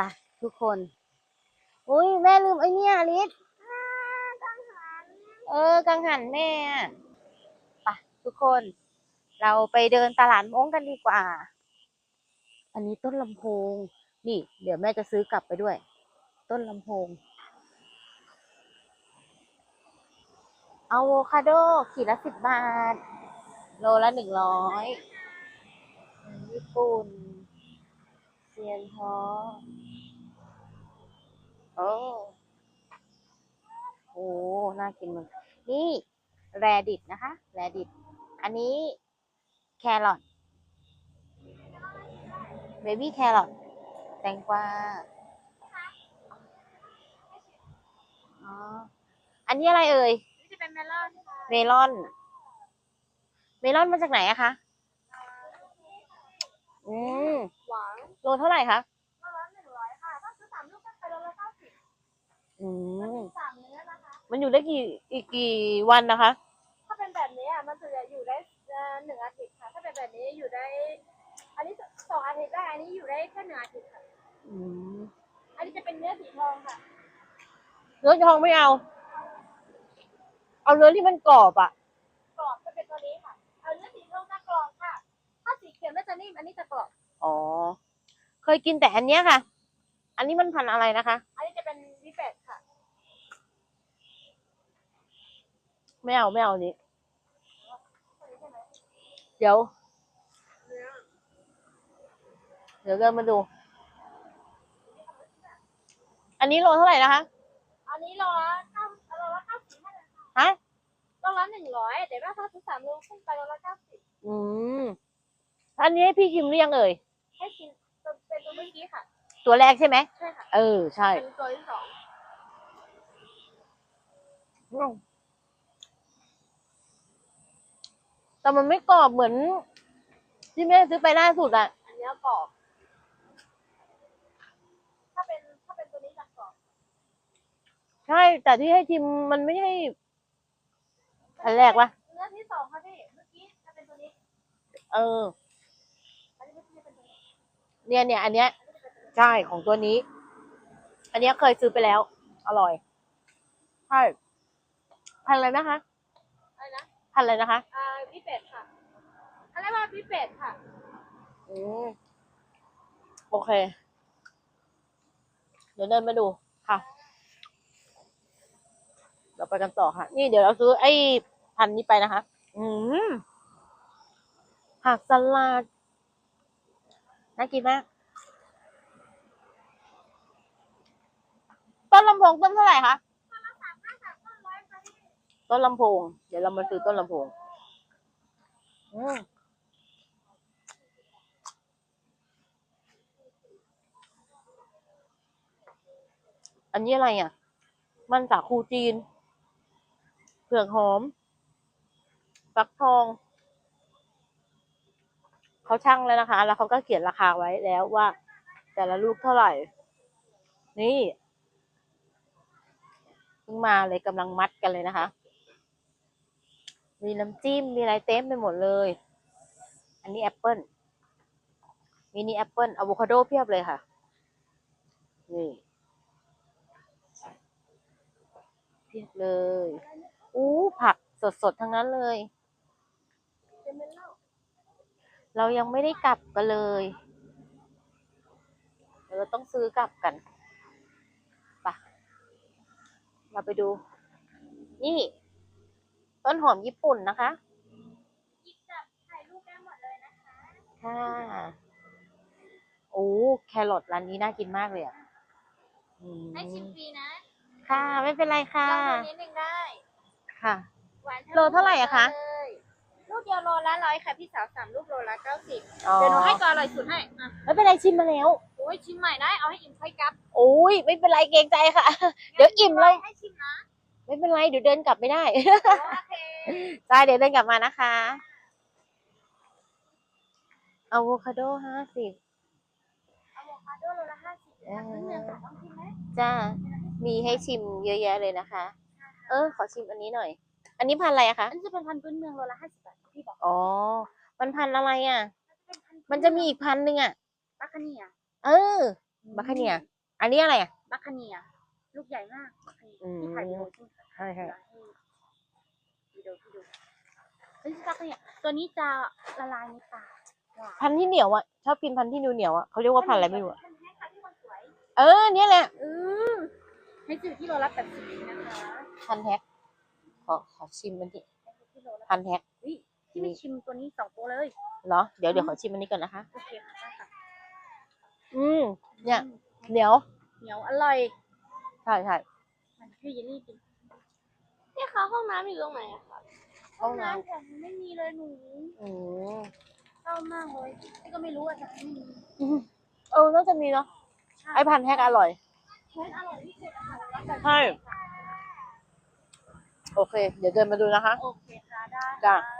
ไปทุกคน อุ้ยแม่ลืมไอ้เนี่ยอลิสเออ กังหันแม่อะไปทุกคน เราไปเดินตลาดม้งกันดีกว่า อันนี้ต้นลำโพง นี่ เดี๋ยวแม่จะซื้อกลับไปด้วย ต้นลำโพงอะโวคาโดขีดละสิบบาท โลละหนึ่งร้อยญี่ปุ่นเซียนท้อ โอ้โหน่ากินมันนี่แรดิตนะคะ แรดิต อันนี้แครอทเบบี้แครอทแตงกวาอ๋อ อันนี้อะไรเอ่ยนี่จะเป็นเมลอนค่ะเมลอน เมลอนมาจากไหนอะคะ อืม หวาน โลเท่าไหร่คะโลละ อืมสามเนื้อนะคะ มันอยู่ได้กี่อีกกี่วันนะคะ ถ้าเป็นแบบนี้อะมันจะอยู่ได้เอ่อหนึ่งอาทิตย์ค่ะ ถ้าเป็นแบบนี้อยู่ได้ อันนี้สองอาทิตย์ได้อันนี้อยู่ได้แค่หนึ่งอาทิตย์ค่ะ อืมอันนี้จะเป็นเนื้อสีทองค่ะ เนื้อทองไม่เอา เอาเนื้อที่มันกรอบอะกรอบจะเป็นตัวนี้ค่ะ เอาเนื้อสีทองจะกรอบค่ะ ถ้าสีเขียวน่าจะนิ่มอันนี้จะกรอบ อ๋อ เคยกินแต่อันเนี้ยค่ะ อันนี้มันพันธุ์อะไรนะคะ อันนี้จะเป็นวิเฟตค่ะ ไม่เอาไม่เอาอันนี้ตัวนี้ใช่ไหมเดี๋ยวเนื้อเดี๋ยวเดินมาดู อันนี้โลเท่าไหร่นะคะ อันนี้โลละเก้าโลละเก้าสิบให้เลยค่ะฮะโลละหนึ่งร้อยเดี๋ยวแม่ถ้าซื้อสามลูกขึ้นไปโลละเก้าสิบอืม อันนี้ให้พี่ชิมหรือยังเอ่ย ให้กินตัวเป็นตัวเมื่อกี้ค่ะ ตัวแรกใช่ไหมใช่ค่ะ เออ ใช่ เป็นตัวที่สอง อืม แต่มันไม่กรอบเหมือน ที่แม่ซื้อไปล่าสุดอะอันเนี้ยกรอบ ถ้าเป็นถ้าเป็นตัวนี้จะกรอบใช่ แต่ที่ให้ชิมมันไม่ใช่อันแรกวะเนื้อที่สองค่ะพี่ เมื่อกี้จะเป็นตัวนี้ เออ อันนี้ไม่ใช่เป็นตัวนี้เนี่ยเนี่ยอันเนี้ยอันนี้จะเป็นตัวนี้ใช่ของตัวนี้ อันเนี้ยเคยซื้อไปแล้ว อร่อยใช่พันอะไรนะคะอะไรนะ พันอะไรนะคะ อ่าพิเป็ดค่ะอะไรว่าพิเป็ดค่ะอืมโอเค เดี๋ยวเดินมาดูค่ะ เราไปกันต่อค่ะ นี่เดี๋ยวเราซื้อไอ้พันนี้ไปนะคะ อืมผักสลัดน่ากินมากต้นลำโพงต้นเท่าไหร่คะ สามห้าสามต้นร้อยค่ะพี่ ต้นลำโพง เดี๋ยวเรามาซื้อต้นลำโพงอืมอันนี้อะไรอะ มันสาคูจีน เผือกหอม ฟักทอง เขาชั่งแล้วนะคะ แล้วเขาก็เขียนราคาไว้แล้วว่า แต่ละลูกเท่าไหร่ นี่ เพิ่งมาเลยกำลังมัดกันเลยนะคะ มีน้ำจิ้ม มีอะไรเต็มไปหมดเลย อันนี้แอปเปิ้ลมินิแอปเปิ้ลอะโวคาโดเพียบเลยค่ะ นี่เพียบเลย อู้ผักสดๆ ทั้งนั้นเลย เรายังไม่ได้กลับกันเลยเราต้องซื้อกลับกันไปะเราไปดู นี่ ต้นหอมญี่ปุ่นนะคะ หยิบจับถ่ายรูปได้หมดเลยนะคะ ค่ะ โอ้ แครอทร้านนี้น่ากินมากเลยอะอืมให้ชิมฟรีนะค่ะ ไม่เป็นไรค่ะลองดูนิดนึงได้ค่ะ หวานทั้งโลเท่าไหร่อะคะ เลยลูกเดียวโลละร้อยค่ะพี่สาวสามลูกโลละเก้าสิบอ๋อเดี๋ยวหนูให้ตัวอร่อยสุดให้อะไม่เป็นไรชิมมาแล้ว โอ้ยชิมใหม่ได้เอาให้อิ่มค่อยกลับโอ้ยไม่เป็นไรเกรงใจค่ะ เดี๋ยวอิ่มเลย ให้ชิมนะ ไม่เป็นไรเดี๋ยวเดินกลับไม่ได้โอเคได้เดี๋ยวเดินกลับมานะคะอะโวคาโดห้าสิบอะโวคาโดโลละห้าสิบจากพื้นเมืองค่ะต้องชิมไหมจ้า มีให้ชิมเยอะแยะเลยนะคะ เออ ขอชิมอันนี้หน่อย อันนี้พันธุ์อะไรอะคะ อันนี้จะเป็นพันธุ์พื้นเมืองโลละห้าสิบบาทพี่บอก อ๋อ มันพันธุ์อะไรอะเป็นพันธุ์มันจะมีอีกพันธุ์หนึ่งอะปักคาเนีย เออ บัคคาเนีย อันนี้อะไรอะบัคคาเนีย ลูกใหญ่มากบัคคาเนียอืม ที่ถ่ายวิดีโอใช่ไหมคะใช่ใช่วิดีโอวิดีโอเฮ้ยบัคคาเนียตัวนี้จะละลายในปากหวานพันธุ์ที่เหนียวอะชอบกินพันธุ์ที่เหนียวๆอะเขาเรียกว่าพันธุ์อะไรไม่รู้อะพันธุ์แท้ค่ะที่มันสวยเออเนี่ยแหละเออให้ซื้อที่โลละแปดสิบนะคะพันธุ์แท็กขอขอชิมมันดิที่โลละพันธุ์แท็กอุ๊ยที่ไม่ชิมตัวนี้สองตัวเลยเหรอเดี๋ยวเดี๋ยวขอชิมอันนี้ก่อนนะคะ โอเคค่ะได้ค่ะอืม เนี่ยอืมเหนียวเหนียวอร่อย ใช่ใช่มันคือเยลลี่จริงพี่คะห้องน้ำอยู่ตรงไหนอะคะห้องน้แต่ไม่มีเลยหนูำอืมเศร้ามากเลยพี่ก็ไม่รู้ว่าจะไม่มีเออน่าจะมีเนาะไอพันธุ์แท็กอร่อยเฮ้ยอร่อยที่สุดอะค่ะแล้วแต่ใช่โอเค เดี๋ยวเดินมาดูนะคะ โอเคค่ะได้จ้ะค่ะ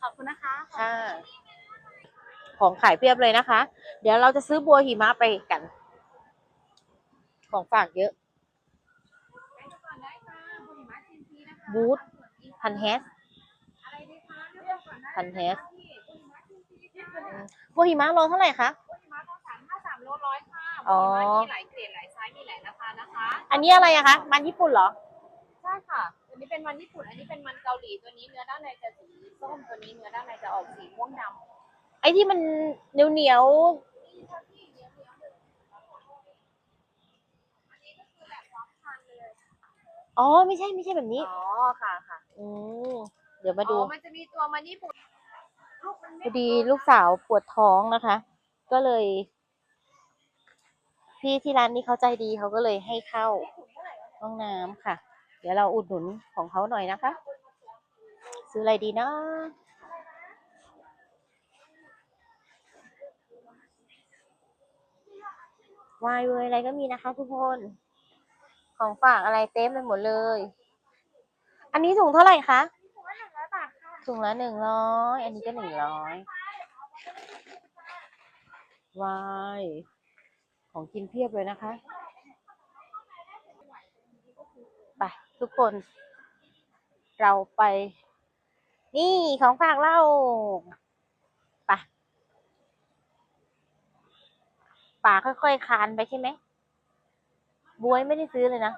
ขอบคุณนะคะค่ะของขายเพียบเลยนะคะ เดี๋ยวเราจะซื้อบัวหิมะไปกัน ของฝากเยอะ บูธพันแฮสพันแฮสบัวหิมะโลเท่าไหร่คะสามโลร้อยค่ะอ๋อมีหลายเกรดหลายไซส์มีหลายราคานะคะ อันนี้อะไรอะคะ มันญี่ปุ่นเหรอ ใช่ค่ะตัวนี้เป็นมันญี่ปุ่น อันนี้เป็นมันเกาหลี ตัวนี้เนื้อด้านในจะสีส้ม ตัวนี้เนื้อด้านในจะออกสีม่วงดำไอ้ที่มันเหนียวเหนียวๆ อ๋อไม่ใช่ไม่ใช่แบบนี้ อ๋อค่ะค่ะอืมเดี๋ยวมาดู อ๋อมันจะมีตัวมันญี่ปุ่นลูกมันพไม่อดีลูกสาวปวดท้องนะคะ ก็เลย พี่ที่ร้านนี้เขาใจดีเขาก็เลยให้เข้าห้องน้ำค่ะ เดี๋ยวเราอุดหนุนของเขาหน่อยนะคะ ซื้ออะไรดีนะวายเวยอะไรก็มีนะคะทุกคน ของฝากอะไรเต็มไปหมดเลย อันนี้ถุงเท่าไหร่คะ ถุงละหนึ่งร้อยอันนี้ก็หนึ่งร้อยวายของกินเพียบเลยนะคะ ไปทุกคน เราไป นี่ของฝากเราไปป่าค่อยๆคานไปใช่ไหม บวยไม่ได้ซื้อเลยนะ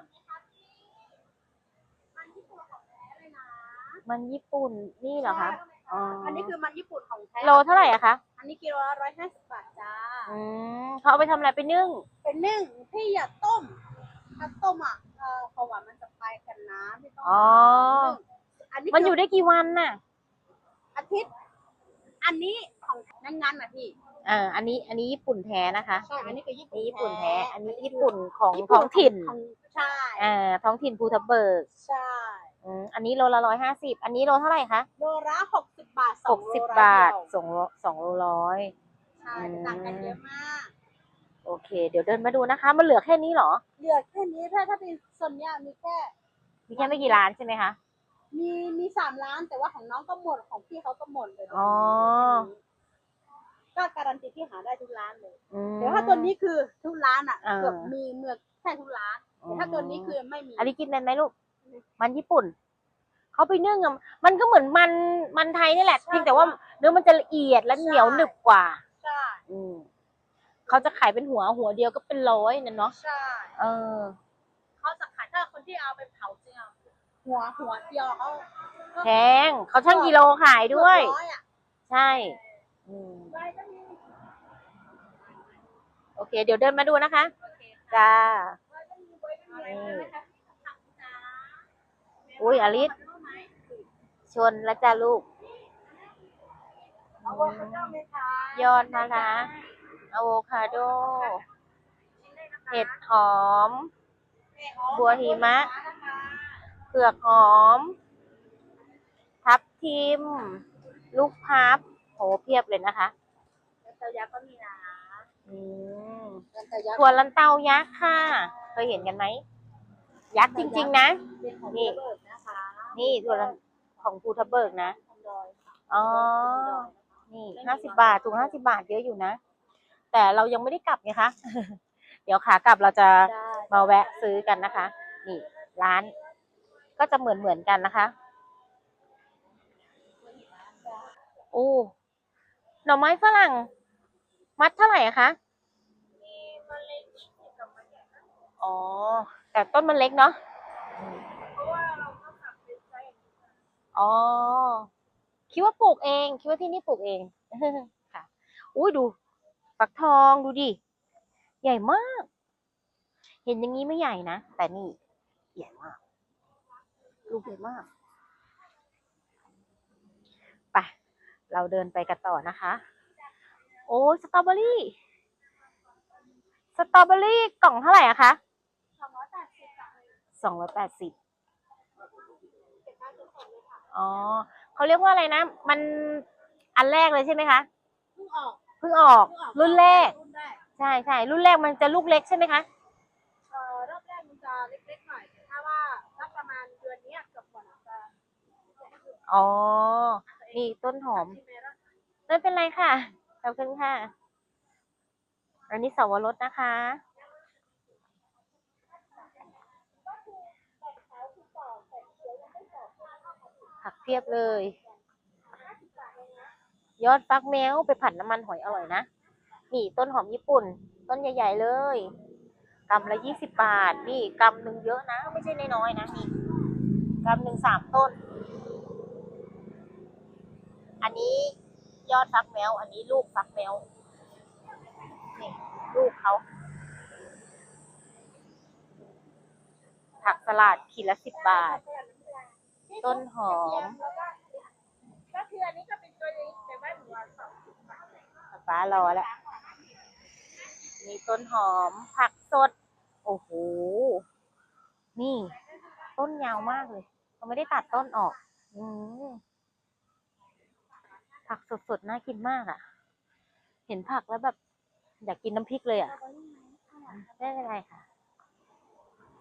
มันญี่ปุ่นนี่เหรอคะ อ๋ออัอันนี้คือมันญี่ปุ่นของแท้โลเท่าไหร่อะคะ อันนี้กิโลละร้อยห้าสิบบาทจ้า อืมเขาเอาไปทำอะไรไปนึ่ง เป็นนึ่งพี่อย่าต้ม ถ้าต้มอะเอ่อเพราะว่ามันจะไปกันน้ำที่ต้องอ๋อ นึ่งอันนี้มันอคืยู่ได้กี่วันน่ะ อาทิตย์ อันนี้ของงั้นๆนะพี่ อ่า อันนี้อันนี้ญี่ปุ่นแท้นะคะใช่อันนี้คือญี่อันปุ่นนี้ญี่ปุ่นแท้ อันนี้อัญี่ปุ่นของญี่ท้องถิ่นของใช่อ่า ท้องถิ่นภูทับเบิก ใช่อืมอันนี้โลละร้อยห้าสิบ อันนี้โลเท่าไหร่คะ โลละหกสิบบาทหกสิบบาทสองโลสองโลร้อยใช่จะต่างกันเยอะมาก โอเค เดี๋ยวเดินมาดูนะคะ มันเหลือแค่นี้เหรอ เหลือแค่นี้ถ้าถ้าเป็นโซนเนี้ยมีแค่มีแค่ไม่กี่ร้านใช่ไหมคะ มีมีสามล้านแต่ว่าของน้องก็หมดของพี่เขาก็หมดเลย อ๋อ ก็การันตีที่หาได้ทุกร้านเลยอืมเดี๋ยวถ้าตัวนี้คือทุกร้านอะอ่า เกือบมีเมือกแค่ทุกร้านแต่ถ้าตัวนี้คือไม่มี อันนี้กินเป็นไหมลูก มันญี่ปุ่น เขาไปนึ่งอะมันก็เหมือนมันมันไทยนี่แหละใช่เพียงแต่ว่าเนื้อมันจะละเอียดและเหนียวใช่หนึบกว่า ใช่อืมเขาจะขายเป็นหัวหัวเดียวก็เป็นร้อยนั่นเนาะใช่เออ เขาจะขายถ้าคนที่เอาไปเผาจริงอะหัวหัวเดียวเขาแพงเขาช่างกิโลขายด้วย เกือบร้อยอะใช่อืม โอเค เดี๋ยวเดินมาดูนะคะ จ้าอุ้ยอลิสชนแล้วจ้าลูกเอาไว้ข้างนอกไหมคะยอดมะระอะโวคาโด เห็ดหอม บัวหิมะเผือกหอม ทับทิม ลูกพับ โหเพียบเลยนะคะเตายักษ์ก็มีนะอืมเตายักษ์ถั่วลันเตายักษ์ค่ะ เคยเห็นกันไหม ยักษ์จริง ๆ นะ เป็นของนี่ ระเบิดนะคะนี่ถั่วลันของภูทับเบิกนะของดอยค่ะอ๋อ นี่ห้าสิบาทถุงห้าสิบาทเยอะอยู่นะ แต่เรายังไม่ได้กลับไงคะ เดี๋ยวขากลับเราจะ ได้มาแวะซื้อกันนะคะ นี่ร้านก็จะเหมือนเหมือนๆกันนะคะ โอ้ หน่อไม้ฝรั่ง มัดเท่าไหร่อะคะมีมะอ๋อ แต่ต้นมันเล็กเนาะเพราะว่าเราก็ขับเป็นไซส์อ๋อ คิดว่าปลูกเอง คิดว่าที่นี่ปลูกเอง ค่ะ อุ้ยดู ฟักทองดูดิ ใหญ่มาก เห็นอย่างนี้ไม่ใหญ่นะ แต่นี่ ใหญ่มาก ลูกใหญ่มาก ไป เราเดินไปกันต่อนะคะ โอ้สตรอเบอรี่สตรอเบอรี่กล่องเท่าไหร่อะคะสองร้อยแปดสิบาทสองร้อยแปดสิบเก็บได้ทุกคนเลยค่ะอ๋อเขาเรียกว่าอะไรนะ มันอันแรกเลยใช่ไหมคะเพิ่งออกเพิ่งออกเพิ่งออกรุ่นแรกรุ่นแรก ใช่ใช่รุ่นแรกมันจะลูกเล็กใช่ไหมคะเอ่อรอบแรกมันจะเล็กๆหน่อยแต่ถ้าว่าสักประมาณเดือนเนี้ยเกือบก่อนอะจะอ๋อ นี่ต้นหอม ไม่เป็นไรค่ะ ขอบคุณค่ะ อันนี้สาวรสนะคะ ผักเพียบเลย ยอดฟักแมวไปผัดน้ำมันหอยอร่อยนะ นี่ต้นหอมญี่ปุ่น ต้นใหญ่ ๆ เลยกำละยี่สิบบาท นี่กำหนึ่งเยอะนะ ไม่ใช่น้อยๆนะนี่กำหนึ่งสามต้น อันนี้ยอดฟักแมว อันนี้ลูกฟักแมว นี่ลูกเขา ผักสลัดขีดละสิบบาท ต้นหอม ก็คืออันนี้ก็เป็นตัวนี้แต่ว่าหนูว่าสองสิบบาทฟ้ารอแล้ว มีต้นหอม ผักสด โอ้โห นี่ ต้นยาวมากเลยเขาไม่ได้ตัดต้นออก อืม ผักสดๆ น่ากินมากอะ่ะ เห็นผักแล้วแบบ อยากกินน้ำพริกเลยอะ่ะไม่เป็นไรค่ะ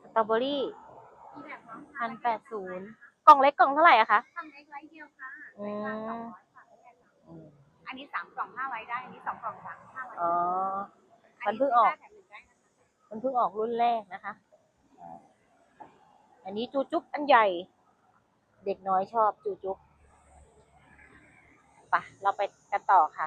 สตรอเบอรี่มีแบบของพันแปดศูนย์กล่องเล็กกล่องเท่าไหร่อะคะทำเล็กไว้เดียวค่ะอืสองมร้อยค่ะอันนี้สามกล่องห้าไว้ได้ อันนี้สองกล่องสามห้าไว้อ๋อ มันเพิ่งออก มันเพิ่งออกรุ่นแรกนะคะอ่าอันนี้จูจุ๊บอันใหญ่ เด็กน้อยชอบจูจุ๊บไปะเราไปกันต่อค่ะ